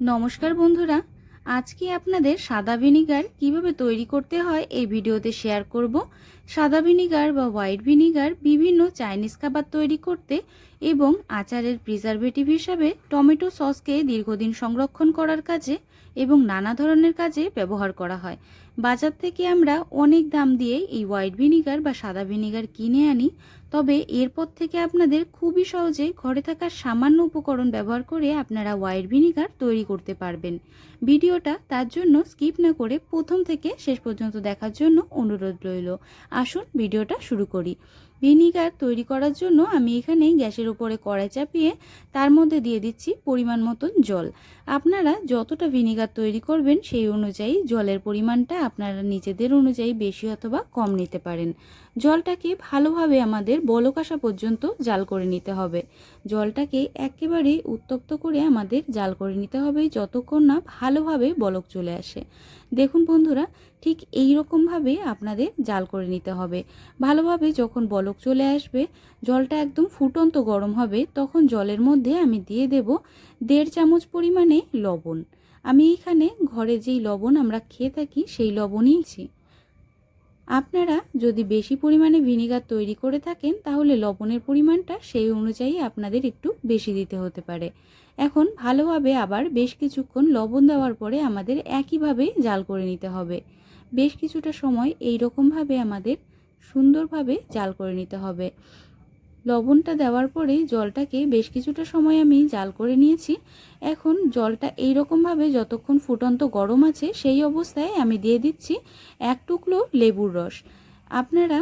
নমস্কার বন্ধুরা, আজকে আপনাদের সাদা ভিনিগার কীভাবে তৈরি করতে হয় এই ভিডিওতে শেয়ার করব। সাদা ভিনিগার বা হোয়াইট ভিনিগার বিভিন্ন চাইনিজ খাবার তৈরি করতে এবং আচারের প্রিজারভেটিভ হিসাবে টমেটো সসকে দীর্ঘদিন সংরক্ষণ করার কাজে এবং নানা ধরনের কাজে ব্যবহার করা হয়। বাজার থেকে আমরা অনেক দাম দিয়ে এই হোয়াইট ভিনিগার বা সাদা ভিনিগার কিনে আনি। তবে এরপর থেকে আপনাদের খুবই সহজে ঘরে থাকা সামান্য উপকরণ ব্যবহার করে আপনারা হোয়াইট ভিনিগার তৈরি করতে পারবেন। ভিডিওটা তার জন্য স্কিপ না করে প্রথম থেকে শেষ পর্যন্ত দেখার জন্য অনুরোধ রইল। আসুন ভিডিওটা শুরু করি। ভিনিগার তৈরি করার জন্য আমি এখানে গ্যাসের উপরে কড়াই চাপিয়ে তার মধ্যে দিয়ে দিচ্ছি পরিমাণ মতন জল। আপনারা যতটা ভিনিগার তৈরি করবেন সেই অনুযায়ী জলের পরিমাণটা আপনারা নিজেদের অনুযায়ী বেশি অথবা কম নিতে পারেন। জলটাকে ভালোভাবে আমাদের বলক আসা পর্যন্ত জাল করে নিতে হবে। জলটাকে একেবারে উত্তপ্ত করে আমাদের জাল করে নিতে হবে যতক্ষণ না ভালোভাবে বলক চলে আসে। দেখুন বন্ধুরা, ঠিক এই রকমভাবে আপনাদের জাল করে নিতে হবে। ভালোভাবে যখন বলক চলে আসবে, জলটা একদম ফুটন্ত গরম হবে, তখন জলের মধ্যে আমি দিয়ে দেব দেড় চামচ পরিমাণে লবণ। আমি এখানে ঘরে যেই লবণ আমরা খেয়ে থাকি, সেই লবণইছি আপনারা যদি বেশি পরিমাণে ভিনিগার তৈরি করে থাকেন, তাহলে লবণের পরিমাণটা সেই অনুযায়ী আপনাদের একটু বেশি দিতে হতে পারে। এখন ভালোভাবে আবার বেশ কিছুক্ষণ লবণ দেওয়ার পরে আমাদের একইভাবে জাল করে নিতে হবে। বেশ কিছুটা সময় এই রকমভাবে আমাদের সুন্দরভাবে জাল করে নিতে হবে। লবণটা দেওয়ার পরে জলটাকে বেশ কিছুটা সময় আমি জাল করে নিয়েছি। এখন জলটা এই রকমভাবে যতক্ষণ ফুটন্ত গরম আছে সেই অবস্থায় আমি দিয়ে দিচ্ছি এক টুকরো লেবুর রস। আপনারা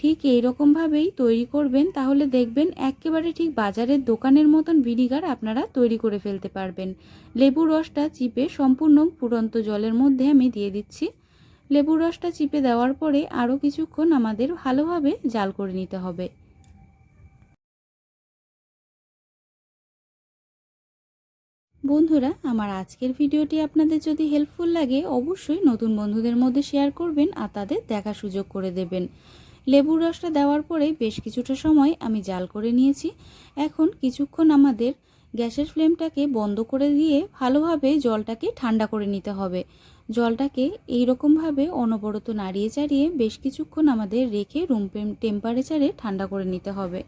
ঠিক এই রকমভাবেই তৈরি করবেন, তাহলে দেখবেন একেবারে ঠিক বাজারের দোকানের মতন ভিনিগার আপনারা তৈরি করে ফেলতে পারবেন। লেবুর রসটা চিপে সম্পূর্ণ ফুটন্ত জলের মধ্যে আমি দিয়ে দিচ্ছি। লেবুর রসটা চিপে দেওয়ার পরে আরও কিছুক্ষণ আমাদের ভালোভাবে জাল করে নিতে হবে। বন্ধুরা, আমার আজকের ভিডিওটি আপনাদের যদি হেল্পফুল লাগে, অবশ্যই নতুন বন্ধুদের মধ্যে শেয়ার করবেন আর তাদের দেখা সুযোগ করে দেবেন। লেবুর রসটা দেওয়ার পরে বেশ কিছুটা সময় আমি জাল করে নিয়েছি। এখন কিছুক্ষণ আমাদের গ্যাসের ফ্লেমটাকে বন্ধ করে দিয়ে ভালোভাবে জলটাকে ঠান্ডা করে নিতে হবে। জলটাকে এই রকমভাবে অনবরত নাড়িয়ে চাড়িয়ে বেশ কিছুক্ষণ আমাদের রেখে রুম টেম্পারেচারে ঠান্ডা করে নিতে হবে।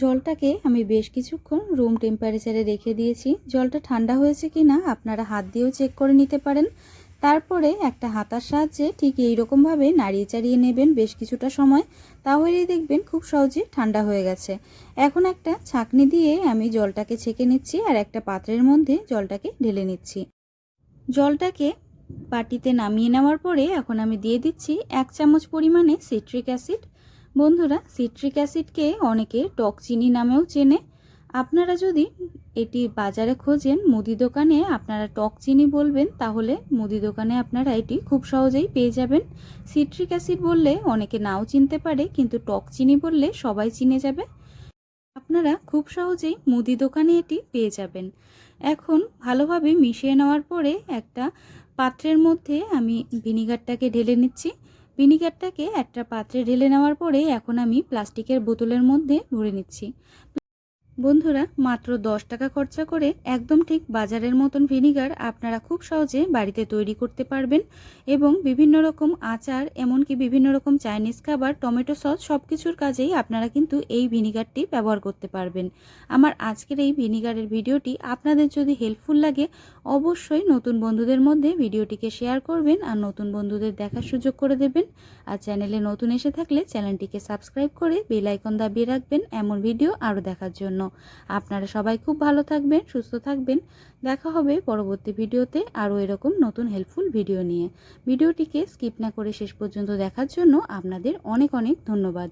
জলটাকে আমি বেশ কিছুক্ষণ রুম টেম্পারেচারে রেখে দিয়েছি। জলটা ঠান্ডা হয়েছে কি না আপনারা হাত দিয়েও চেক করে নিতে পারেন। তারপরে একটা হাতার সাহায্যে ঠিক এই রকমভাবে নাড়িয়ে চাড়িয়ে নেবেন বেশ কিছুটা সময়। তাহলেই দেখবেন খুব সহজে ঠান্ডা হয়ে গেছে। এখন একটা ছাঁকনি দিয়ে আমি জলটাকে ছেঁকে নিচ্ছি আর একটা পাত্রের মধ্যে জলটাকে ঢেলে নিচ্ছি। জলটাকে বাটিতে নামিয়ে নেওয়ার পরে এখন আমি দিয়ে দিচ্ছি এক চামচ পরিমাণে সিট্রিক অ্যাসিড বন্ধুরা সিট্রিক অ্যাসিডকে অনেকে টক চিনি নামেও চেনে। আপনারা যদি এটি বাজারে খোঁজেন, মুদি দোকানে আপনারা টক চিনি বলবেন, তাহলে মুদি দোকানে আপনারা এটি খুব সহজেই পেয়ে যাবেন। সিট্রিক অ্যাসিড বললে অনেকে নাও চিনতে পারে, কিন্তু টক চিনি বললে সবাই চিনে যাবে। আপনারা খুব সহজেই মুদি দোকানে এটি পেয়ে যাবেন। এখন ভালোভাবে মিশিয়ে নেওয়ার পরে একটা পাত্রের মধ্যে আমি ভিনিগারটাকে ঢেলে নিচ্ছি। ভিনিগারটাকে একটা পাত্রে ঢেলে নেওয়ার পরে এখন আমি প্লাস্টিকের বোতলের মধ্যে ভরে নিচ্ছি। বন্ধুরা, মাত্র দশ টাকা খরচা করে একদম ঠিক বাজারের মতন ভিনিগার আপনারা খুব সহজে বাড়িতে তৈরি করতে পারবেন এবং বিভিন্ন রকম আচার, এমনকি বিভিন্ন রকম চাইনিজ খাবার, টমেটো সস সব কিছুর কাজেই আপনারা কিন্তু এই ভিনিগারটি ব্যবহার করতে পারবেন। আমার আজকের এই ভিনিগারের ভিডিওটি আপনাদের যদি হেল্পফুল লাগে, অবশ্যই নতুন বন্ধুদের মধ্যে ভিডিওটিকে শেয়ার করবেন আর নতুন বন্ধুদের দেখার সুযোগ করে দেবেন। আর চ্যানেলে নতুন এসে থাকলে চ্যানেলটিকে সাবস্ক্রাইব করে বেল আইকন দাবিয়ে রাখবেন এমন ভিডিও আরও দেখার জন্য। আপনারা সবাই খুব ভালো থাকবেন, সুস্থ থাকবেন। দেখা হবে পরবর্তী ভিডিওতে আরও এরকম নতুন হেল্পফুল ভিডিও নিয়ে। ভিডিওটিকে স্কিপ না করে শেষ পর্যন্ত দেখার জন্য আপনাদের অনেক অনেক ধন্যবাদ।